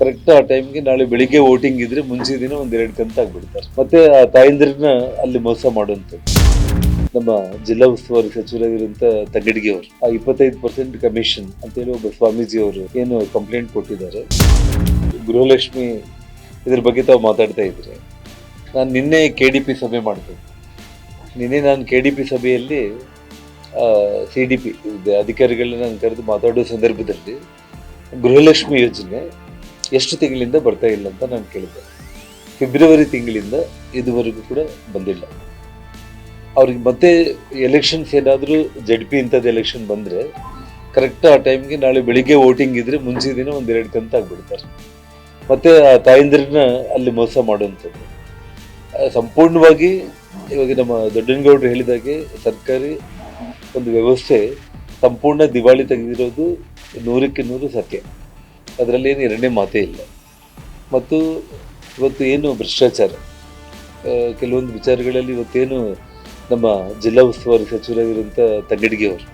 Correct ಆ ಟೈಮ್ಗೆ ನಾಳೆ ಬೆಳಿಗ್ಗೆ ವೋಟಿಂಗ್ ಇದ್ರೆ ಮುಂಚೆ ದಿನ ಒಂದ್ ಎರಡು ಕಂತು ಆಗ್ಬಿಡ್ತಾರೆ. ಮತ್ತೆ ಆ ತಾಯಂದ್ರನ್ನ ಅಲ್ಲಿ ಮೋಸ ಮಾಡುವಂಥದ್ದು. ನಮ್ಮ ಜಿಲ್ಲಾ ಉಸ್ತುವಾರಿ ಸಚಿವರಾಗಿರುವಂತ ತಂಗಡಿಗೆ ಅವರು. ಆ ಇಪ್ಪತ್ತೈದು ಪರ್ಸೆಂಟ್ ಕಮಿಷನ್ ಅಂತೇಳಿ ಒಬ್ಬ ಸ್ವಾಮೀಜಿ ಅವರು ಏನು ಕಂಪ್ಲೇಂಟ್ ಕೊಟ್ಟಿದ್ದಾರೆ. ಗೃಹಲಕ್ಷ್ಮಿ ಇದ್ರ ಬಗ್ಗೆ ತಾವು ಮಾತಾಡ್ತಾ ಇದ್ರೆ, ನಾನು ನಿನ್ನೆ ಕೆ ಡಿ ಪಿ ಸಭೆ ಮಾಡಿದೆ ನಿನ್ನೆ ನಾನು ಕೆ ಡಿ ಪಿ ಸಭೆಯಲ್ಲಿ ಸಿ ಡಿ ಪಿ ಅಧಿಕಾರಿಗಳನ್ನ ನಾನು ಕರೆದು ಮಾತಾಡೋ ಸಂದರ್ಭದಲ್ಲಿ ಗೃಹಲಕ್ಷ್ಮಿ ಯೋಜನೆ ಎಷ್ಟು ತಿಂಗಳಿಂದ ಬರ್ತಾ ಇಲ್ಲ ಅಂತ ನಾನು ಕೇಳಿದೆ ಫೆಬ್ರವರಿ ತಿಂಗಳಿಂದ ಇದುವರೆಗೂ ಕೂಡ ಬಂದಿಲ್ಲ. ಅವ್ರಿಗೆ ಮತ್ತೆ ಎಲೆಕ್ಷನ್ಸ್ ಏನಾದರೂ ಜಡ್ ಪಿ ಇಂಥದ್ದು ಎಲೆಕ್ಷನ್ ಬಂದರೆ ಕರೆಕ್ಟ್ ಆ ಟೈಮ್ಗೆ ನಾಳೆ ಬೆಳಿಗ್ಗೆ ವೋಟಿಂಗ್ ಇದ್ದರೆ ಮುಂಚೆ ದಿನ ಒಂದು ಎರಡು ಕಂತು ಆಗಿಬಿಡ್ತಾರೆ. ಮತ್ತು ಆ ತಾಯಂದ್ರನ್ನ ಅಲ್ಲಿ ಮೋಸ ಮಾಡುವಂಥದ್ದು. ಸಂಪೂರ್ಣವಾಗಿ ಇವಾಗ ನಮ್ಮ ದೊಡ್ಡನಗೌಡರು ಹೇಳಿದಾಗೆ ಸರ್ಕಾರಿ ಒಂದು ವ್ಯವಸ್ಥೆ ಸಂಪೂರ್ಣ ದಿವಾಳಿ ತೆಗೆದಿರೋದು ನೂರಕ್ಕೆ ನೂರು ಸತ್ಯ. ಅದರಲ್ಲಿ ಏನು ಎರಡನೇ ಮಾತೇ ಇಲ್ಲ. ಮತ್ತು ಇವತ್ತು ಏನು ಭ್ರಷ್ಟಾಚಾರ? ಕೆಲವೊಂದು ವಿಚಾರಗಳಲ್ಲಿ ಇವತ್ತೇನು ನಮ್ಮ ಜಿಲ್ಲಾ ಉಸ್ತುವಾರಿ ಸಚಿವರಾಗಿರುವಂಥ ತಂಗಡಿಗೆ ಅವರು,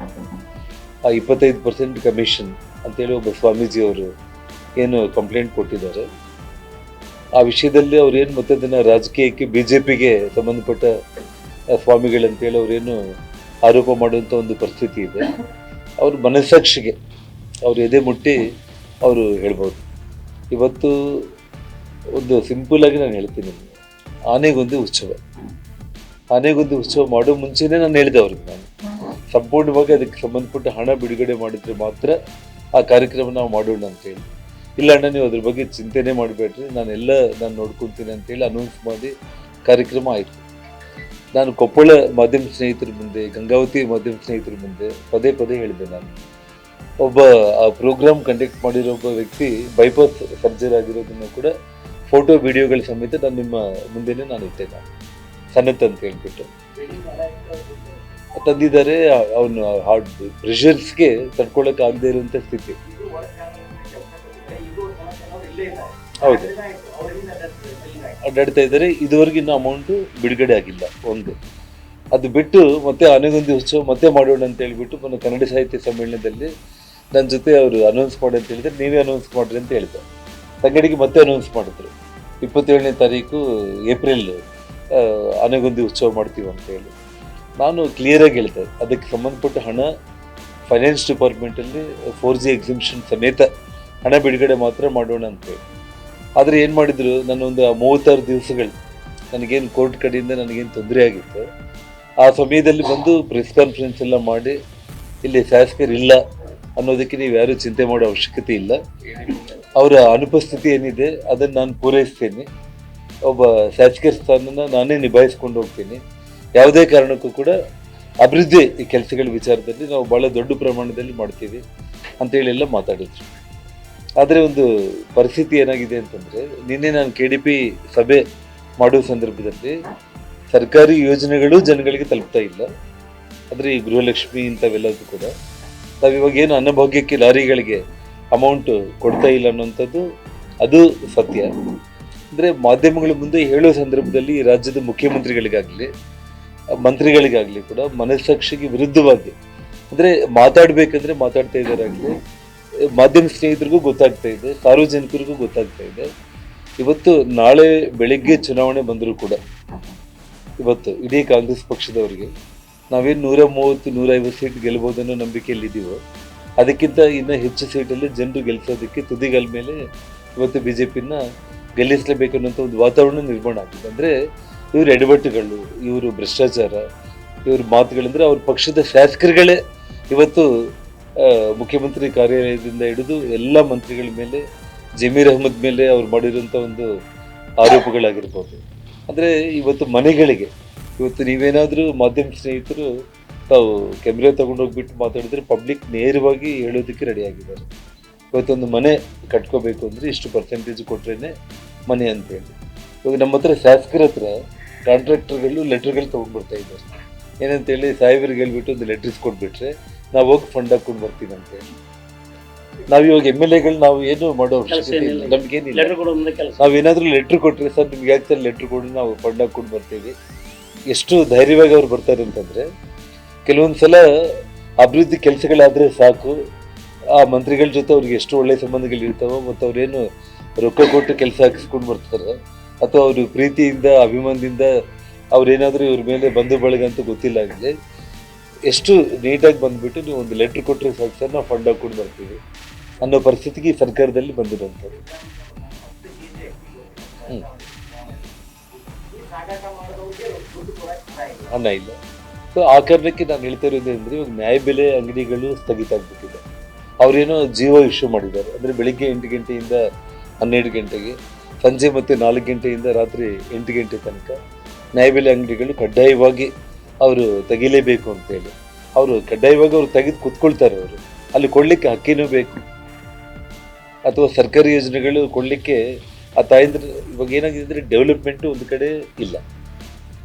ಆ ಇಪ್ಪತ್ತೈದು ಪರ್ಸೆಂಟ್ ಕಮಿಷನ್ ಅಂತೇಳಿ ಒಬ್ಬ ಸ್ವಾಮೀಜಿ ಅವರು ಏನು ಕಂಪ್ಲೇಂಟ್ ಕೊಟ್ಟಿದ್ದಾರೆ. ಆ ವಿಷಯದಲ್ಲಿ ಅವ್ರೇನು ಮತ್ತೆ ಅದನ್ನು ರಾಜಕೀಯಕ್ಕೆ ಬಿ ಜೆ ಪಿಗೆ ಸಂಬಂಧಪಟ್ಟ ಸ್ವಾಮಿಗಳಂತೇಳಿ ಅವರೇನು ಆರೋಪ ಮಾಡುವಂಥ ಒಂದು ಪರಿಸ್ಥಿತಿ ಇದೆ. ಅವ್ರ ಮನಸ್ಸಾಕ್ಷಿಗೆ ಅವ್ರು ಎದೆ ಮುಟ್ಟಿ ಅವರು ಹೇಳ್ಬೋದು. ಇವತ್ತು ಒಂದು ಸಿಂಪಲ್ ಆಗಿ ನಾನು ಹೇಳ್ತೀನಿ. ಆನೆಗೊಂದು ಉತ್ಸವ. ಆನೆಗೊಂದು ಉತ್ಸವ ಮಾಡೋ ಮುಂಚೆನೇ ನಾನು ಹೇಳಿದೆ ಅವ್ರಿಗೆ ನಾನು. ಸಂಪೂರ್ಣವಾಗಿ ಅದಕ್ಕೆ ಸಂಬಂಧಪಟ್ಟ ಹಣ ಬಿಡುಗಡೆ ಮಾಡಿದರೆ ಮಾತ್ರ ಆ ಕಾರ್ಯಕ್ರಮ ನಾವು ಮಾಡೋಣ ಅಂತೇಳಿ. ಇಲ್ಲ ಅಣ್ಣ, ನೀವು ಅದ್ರ ಬಗ್ಗೆ ಚಿಂತೆನೆ ಮಾಡಬೇಡ್ರಿ. ನಾನೆಲ್ಲ ನಾನು ನೋಡ್ಕೊತೀನಿ ಅಂತೇಳಿ ಅನೌನ್ಸ್ ಮಾಡಿ ಕಾರ್ಯಕ್ರಮ ಆಯಿತು. ನಾನು ಕೊಪ್ಪಳ ಮಾಧ್ಯಮ ಸ್ನೇಹಿತರ ಮುಂದೆ, ಗಂಗಾವತಿ ಮಾಧ್ಯಮ ಸ್ನೇಹಿತರ ಮುಂದೆ ಪದೇ ಪದೇ ಹೇಳಿದೆ ನಾನು. ಒಬ್ಬ, ಆ ಪ್ರೋಗ್ರಾಮ್ ಕಂಡಕ್ಟ್ ಮಾಡಿರೋ ಒಬ್ಬ ವ್ಯಕ್ತಿ ಬೈಪಾಸ್ ಸರ್ಜರಿ ಆಗಿರೋದನ್ನು ಕೂಡ ಫೋಟೋ ವಿಡಿಯೋಗಳ ಸಮೇತ ನಾನು ನಿಮ್ಮ ಮುಂದೆನೇ ನಾನು ಇಟ್ಟೆ ಸನತ್ ಅಂತ ಹೇಳ್ಬಿಟ್ಟು. ತಂದಿದ್ದಾರೆ, ಅವನು ಹಾರ್ಟ್ ಪ್ರೆಷರ್ಸ್ಗೆ ತಡ್ಕೊಳಕ್ ಆಗದೆ ಇರುವಂತ ಸ್ಥಿತಿ. ಹೌದು. ಅಡ್ಡಾಡ್ತಾ ಇದ್ದಾರೆ, ಇದುವರೆಗೆ ಇನ್ನು ಅಮೌಂಟ್ ಬಿಡುಗಡೆ ಆಗಿಲ್ಲ, ಒಂದು. ಅದು ಬಿಟ್ಟು ಮತ್ತೆ ಆನೆಗೊಂದಿ ಉತ್ಸವ ಮತ್ತೆ ಮಾಡೋಣ ಅಂತ ಹೇಳ್ಬಿಟ್ಟು ಕನ್ನಡ ಸಾಹಿತ್ಯ ಸಮ್ಮೇಳನದಲ್ಲಿ ನನ್ನ ಜೊತೆ ಅವರು ಅನೌನ್ಸ್ ಮಾಡಿ ಅಂತ ಹೇಳಿದ್ರೆ ನೀವೇ ಅನೌನ್ಸ್ ಮಾಡ್ರಿ ಅಂತ ಹೇಳಿದೆ ತಂಗಡಿಗೆ ಮತ್ತೆ ಅನೌನ್ಸ್ ಮಾಡಿದ್ರು. ಇಪ್ಪತ್ತೇಳನೇ ತಾರೀಕು ಏಪ್ರಿಲ್ ಆನೆಗೊಂದಿ ಉತ್ಸವ ಮಾಡ್ತೀವಿ ಅಂತ ಹೇಳಿ. ನಾನು ಕ್ಲಿಯರಾಗಿ ಹೇಳಿದೆ, ಅದಕ್ಕೆ ಸಂಬಂಧಪಟ್ಟ ಹಣ ಫೈನಾನ್ಸ್ ಡಿಪಾರ್ಟ್ಮೆಂಟಲ್ಲಿ ಫೋರ್ ಜಿ ಎಕ್ಸಿಬಿಷನ್ ಸಮೇತ ಹಣ ಬಿಡುಗಡೆ ಮಾತ್ರ ಮಾಡೋಣ ಅಂತೇಳಿ ಆದರೆ ಏನು ಮಾಡಿದ್ರು, ನನ್ನೊಂದು ಮೂವತ್ತಾರು ದಿವಸಗಳು ನನಗೇನು ಕೋರ್ಟ್ ಕಡೆಯಿಂದ ನನಗೇನು ತೊಂದರೆ ಆಗಿತ್ತು. ಆ ಸಮಯದಲ್ಲಿ ಬಂದು ಪ್ರೆಸ್ ಕಾನ್ಫರೆನ್ಸ್ ಎಲ್ಲ ಮಾಡಿ, ಇಲ್ಲಿ ಶಾಸಕರು ಇಲ್ಲ ಅನ್ನೋದಕ್ಕೆ ನೀವು ಯಾರು ಚಿಂತೆ ಮಾಡೋ ಅವಶ್ಯಕತೆ ಇಲ್ಲ. ಅವರ ಅನುಪಸ್ಥಿತಿ ಏನಿದೆ, ಅದನ್ನು ನಾನು ಪೂರೈಸ್ತೇನೆ. ಒಬ್ಬ ಶಾಸಕರ ಸ್ಥಾನನ ನಾನೇ ನಿಭಾಯಿಸ್ಕೊಂಡು ಹೋಗ್ತೀನಿ. ಯಾವುದೇ ಕಾರಣಕ್ಕೂ ಕೂಡ ಅಭಿವೃದ್ಧಿ ಈ ಕೆಲಸಗಳ ವಿಚಾರದಲ್ಲಿ ನಾವು ಭಾಳ ದೊಡ್ಡ ಪ್ರಮಾಣದಲ್ಲಿ ಮಾಡ್ತೀವಿ ಅಂತೇಳಿ ಎಲ್ಲ ಮಾತಾಡಿದ್ರು. ಆದರೆ ಒಂದು ಪರಿಸ್ಥಿತಿ ಏನಾಗಿದೆ ಅಂತಂದರೆ, ನಿನ್ನೆ ನಾನು ಕೆ ಡಿ ಪಿ ಸಭೆ ಮಾಡುವ ಸಂದರ್ಭದಲ್ಲಿ ಸರ್ಕಾರಿ ಯೋಜನೆಗಳು ಜನಗಳಿಗೆ ತಲುಪ್ತಾ ಇಲ್ಲ. ಆದರೆ ಈ ಗೃಹಲಕ್ಷ್ಮಿ ಇಂಥವೆಲ್ಲದೂ ಕೂಡ ನಾವಿವಾಗ ಏನು ಅನ್ನಭಾಗ್ಯಕ್ಕೆ ಲಾರಿಗಳಿಗೆ ಅಮೌಂಟ್ ಕೊಡ್ತಾ ಇಲ್ಲ ಅನ್ನೋಂಥದ್ದು ಅದು ಸತ್ಯ. ಅಂದರೆ ಮಾಧ್ಯಮಗಳ ಮುಂದೆ ಹೇಳೋ ಸಂದರ್ಭದಲ್ಲಿ ರಾಜ್ಯದ ಮುಖ್ಯಮಂತ್ರಿಗಳಿಗಾಗಲಿ, ಮಂತ್ರಿಗಳಿಗಾಗಲಿ ಕೂಡ ಮನಸ್ಸಾಕ್ಷಿಗೆ ವಿರುದ್ಧವಾಗಿ, ಅಂದರೆ ಮಾತಾಡಬೇಕಂದ್ರೆ ಮಾತಾಡ್ತಾ ಇದ್ದಾರಾಗಲಿ, ಮಾಧ್ಯಮ ಸ್ನೇಹಿತರಿಗೂ ಗೊತ್ತಾಗ್ತಾ ಇದೆ, ಸಾರ್ವಜನಿಕರಿಗೂ ಗೊತ್ತಾಗ್ತಾ ಇದೆ. ಇವತ್ತು ನಾಳೆ ಬೆಳಿಗ್ಗೆ ಚುನಾವಣೆ ಬಂದರೂ ಕೂಡ, ಇವತ್ತು ಇಡೀ ಕಾಂಗ್ರೆಸ್ ಪಕ್ಷದವರಿಗೆ ನಾವೇನು ನೂರ ಮೂವತ್ತು ನೂರ ಐವತ್ತು ಸೀಟ್ ಗೆಲ್ಬೋದನ್ನೋ ನಂಬಿಕೆಯಲ್ಲಿ ಇದೀವೋ, ಅದಕ್ಕಿಂತ ಇನ್ನೂ ಹೆಚ್ಚು ಸೀಟಲ್ಲಿ ಜನರು ಗೆಲ್ಲಿಸೋದಕ್ಕೆ ತುದಿಗಳ ಮೇಲೆ ಇವತ್ತು ಬಿ ಜೆ ಪಿನ ಗೆಲ್ಲಿಸಲೇಬೇಕು ಅನ್ನೋಂಥ ಒಂದು ವಾತಾವರಣ ನಿರ್ಮಾಣ ಆಗಿದೆ ಅಂದರೆ ಇವರು ಎಡವಟ್ಟುಗಳು, ಇವರು ಭ್ರಷ್ಟಾಚಾರ, ಇವ್ರ ಮಾತುಗಳಂದರೆ ಅವ್ರ ಪಕ್ಷದ ಶಾಸಕರುಗಳೇ ಇವತ್ತು ಮುಖ್ಯಮಂತ್ರಿ ಕಾರ್ಯಾಲಯದಿಂದ ಹಿಡಿದು ಎಲ್ಲ ಮಂತ್ರಿಗಳ ಮೇಲೆ, ಜಮೀರ್ ಅಹಮದ್ ಮೇಲೆ ಅವ್ರು ಮಾಡಿರುವಂಥ ಒಂದು ಆರೋಪಗಳಾಗಿರ್ಬೋದು. ಅಂದರೆ ಇವತ್ತು ಮನೆಗಳಿಗೆ ಇವತ್ತು ನೀವೇನಾದರೂ ಮಾಧ್ಯಮ ಸ್ನೇಹಿತರು ತಾವು ಕೆಮ್ರೆ ತಗೊಂಡೋಗ್ಬಿಟ್ಟು ಮಾತಾಡಿದ್ರೆ ಪಬ್ಲಿಕ್ ನೇರವಾಗಿ ಹೇಳೋದಕ್ಕೆ ರೆಡಿ ಆಗಿದ್ದಾರೆ. ಇವತ್ತೊಂದು ಮನೆ ಕಟ್ಕೋಬೇಕು ಅಂದರೆ ಇಷ್ಟು ಪರ್ಸೆಂಟೇಜ್ ಕೊಟ್ರೇನೆ ಮನೆ ಅಂತೇಳಿ ಇವಾಗ ನಮ್ಮ ಹತ್ರ ಶಾಸಕರ ಹತ್ರ ಕಾಂಟ್ರಾಕ್ಟರ್ಗಳು ಲೆಟ್ರ್ಗಳು ತೊಗೊಂಡ್ಬರ್ತಾ ಇದ್ದಾರೆ. ಏನಂತೇಳಿ ಸಾಹೇಬರಿಗೆ ಹೇಳ್ಬಿಟ್ಟು ಒಂದು ಲೆಟರ್ಸ್ ಕೊಟ್ಬಿಟ್ರೆ ನಾವು ಹೋಗಿ ಫಂಡ್ ಹಾಕೊಂಡು ಬರ್ತೀವಿ ಅಂತೇಳಿ ನಾವು ಇವಾಗ ಎಂ ಎಲ್ ಎಗಳು ನಾವು ಏನು ಮಾಡೋ. ನಮ್ಗೇನಿಲ್ಲ. ನಾವೇನಾದ್ರೂ ಲೆಟ್ರ್ ಕೊಟ್ಟರೆ ಸರ್ ನಿಮ್ಗೆ ಯಾಕೆ ಸರ್ ಲೆಟ್ರ್ ಕೊಡಿ ನಾವು ಫಂಡ್ ಹಾಕೊಂಡು ಬರ್ತೀವಿ. ಎಷ್ಟು ಧೈರ್ಯವಾಗಿ ಅವ್ರು ಬರ್ತಾರೆ ಅಂತಂದ್ರೆ, ಕೆಲವೊಂದು ಸಲ ಅಭಿವೃದ್ಧಿ ಕೆಲಸಗಳಾದರೆ ಸಾಕು, ಆ ಮಂತ್ರಿಗಳ ಜೊತೆ ಅವ್ರಿಗೆ ಎಷ್ಟು ಒಳ್ಳೆ ಸಂಬಂಧಗಳು ಇರ್ತಾವೋ ಮತ್ತು ಅವ್ರೇನು ರೊಕ್ಕ ಕೊಟ್ಟು ಕೆಲಸ ಹಾಕಿಸ್ಕೊಂಡು ಬರ್ತಾರೆ, ಅಥವಾ ಅವರು ಪ್ರೀತಿಯಿಂದ, ಅಭಿಮಾನದಿಂದ ಅವ್ರೇನಾದರೂ ಇವ್ರ ಮೇಲೆ ಬಂಧು ಬಳಗ ಅಂತ ಗೊತ್ತಿಲ್ಲ ಆಗಲಿ ಎಷ್ಟು ನೀಟಾಗಿ ಬಂದುಬಿಟ್ಟು ನೀವು ಒಂದು ಲೆಟ್ರ್ ಕೊಟ್ಟರೆ ಸಾಕು ಸರ್, ನಾವು ಫಂಡ್ ಹಾಕ್ಕೊಂಡು ಬರ್ತೀವಿ ಅನ್ನೋ ಪರಿಸ್ಥಿತಿಗೆ ಸರ್ಕಾರದಲ್ಲಿ ಬಂದಿರೋಂಥದ್ದು ಹ್ಞೂ ಅನ್ನ ಇಲ್ಲ. ಸೊ ಆ ಕಾರಣಕ್ಕೆ ನಾನು ಹೇಳ್ತಾ ಇರೋದು ಅಂದರೆ ಇವಾಗ ನ್ಯಾಯಬೆಲೆ ಅಂಗಡಿಗಳು ಸ್ಥಗಿತ ಆಗ್ಬಿಟ್ಟಿದೆ. ಅವ್ರೇನೋ ಜೀವ ಇಶ್ಯೂ ಮಾಡಿದ್ದಾರೆ. ಅಂದರೆ ಬೆಳಿಗ್ಗೆ ಎಂಟು ಗಂಟೆಯಿಂದ ಹನ್ನೆರಡು ಗಂಟೆಗೆ, ಸಂಜೆ ಮತ್ತು ನಾಲ್ಕು ಗಂಟೆಯಿಂದ ರಾತ್ರಿ ಎಂಟು ಗಂಟೆ ತನಕ ನ್ಯಾಯಬೆಲೆ ಅಂಗಡಿಗಳು ಕಡ್ಡಾಯವಾಗಿ ಅವರು ತೆಗಿಲೇಬೇಕು ಅಂತೇಳಿ. ಅವರು ಕಡ್ಡಾಯವಾಗಿ ಅವರು ತೆಗೆದು ಕುತ್ಕೊಳ್ತಾರೆ ಅವರು. ಅಲ್ಲಿ ಕೊಡಲಿಕ್ಕೆ ಹಕ್ಕಿನೂ ಬೇಕು. ಅಥವಾ ಸರ್ಕಾರಿ ಯೋಜನೆಗಳು ಕೊಡಲಿಕ್ಕೆ ಆ ತಾಯಂದ್ರ ಇವಾಗ ಏನಾಗಿದೆ ಡೆವಲಪ್ಮೆಂಟು ಒಂದು ಕಡೆ ಇಲ್ಲ.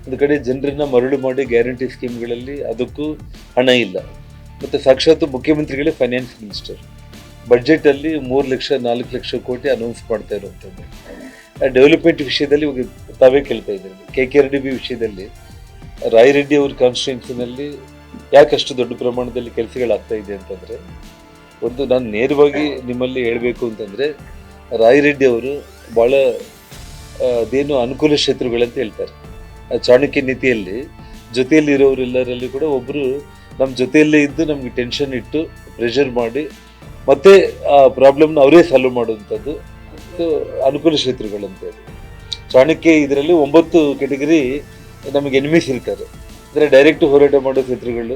ಒಂದು ಕಡೆ ಜನರನ್ನ ಮರಳು ಮಾಡಿ ಗ್ಯಾರಂಟಿ ಸ್ಕೀಮ್ಗಳಲ್ಲಿ ಅದಕ್ಕೂ ಹಣ ಇಲ್ಲ. ಮತ್ತು ಸಾಕ್ಷಾತ್ ಮುಖ್ಯಮಂತ್ರಿಗಳೇ ಫೈನಾನ್ಸ್ ಮಿನಿಸ್ಟರ್ ಬಜೆಟಲ್ಲಿ ಮೂರು ಲಕ್ಷ, ನಾಲ್ಕು ಲಕ್ಷ ಕೋಟಿ ಅನೌನ್ಸ್ ಮಾಡ್ತಾ ಇರುವಂಥದ್ದು. ಡೆವಲಪ್ಮೆಂಟ್ ವಿಷಯದಲ್ಲಿ ಇವಾಗ ತಾವೇ ಕೇಳ್ತಾ ಇದ್ದೀರಿ. K K R D B ವಿಷಯದಲ್ಲಿ ರಾಯರೆಡ್ಡಿ ಅವ್ರ ಕಾನ್ಸ್ಟಿಟ್ಯೂನ್ಸಿನಲ್ಲಿ ಯಾಕಷ್ಟು ದೊಡ್ಡ ಪ್ರಮಾಣದಲ್ಲಿ ಕೆಲಸಗಳಾಗ್ತಾ ಇದೆ ಅಂತಂದರೆ, ಒಂದು ನಾನು ನೇರವಾಗಿ ನಿಮ್ಮಲ್ಲಿ ಹೇಳಬೇಕು ಅಂತಂದರೆ ರಾಯರೆಡ್ಡಿ ಅವರು ಭಾಳ ಅದೇನು ಅನುಕೂಲ ಕ್ಷೇತ್ರಗಳಂತ ಹೇಳ್ತಾರೆ. ಚಾಣಕ್ಯ ನೀತಿಯಲ್ಲಿ ಜೊತೆಯಲ್ಲಿ ಇರೋರೆಲ್ಲರಲ್ಲಿ ಕೂಡ ಒಬ್ಬರು ನಮ್ಮ ಜೊತೆಯಲ್ಲೇ ಇದ್ದು ನಮಗೆ ಟೆನ್ಷನ್ ಇಟ್ಟು ಪ್ರೆಷರ್ ಮಾಡಿ ಮತ್ತೆ ಆ ಪ್ರಾಬ್ಲಮ್ನ ಅವರೇ ಸಾಲ್ವ್ ಮಾಡುವಂಥದ್ದು ಕ್ಷೇತ್ರಗಳು ಅನುಕೂಲ ಕ್ಷೇತ್ರಗಳಂತೇಳಿ ಚಾಣಕ್ಯ ಇದರಲ್ಲಿ ಒಂಬತ್ತು ಕೆಟಗರಿ ನಮಗೆ ಎನಿಮೀಸ್ ಇರ್ತಾರೆ. ಅಂದರೆ ಡೈರೆಕ್ಟ್ ಹೋರಾಟ ಮಾಡೋ ಕ್ಷೇತ್ರಗಳು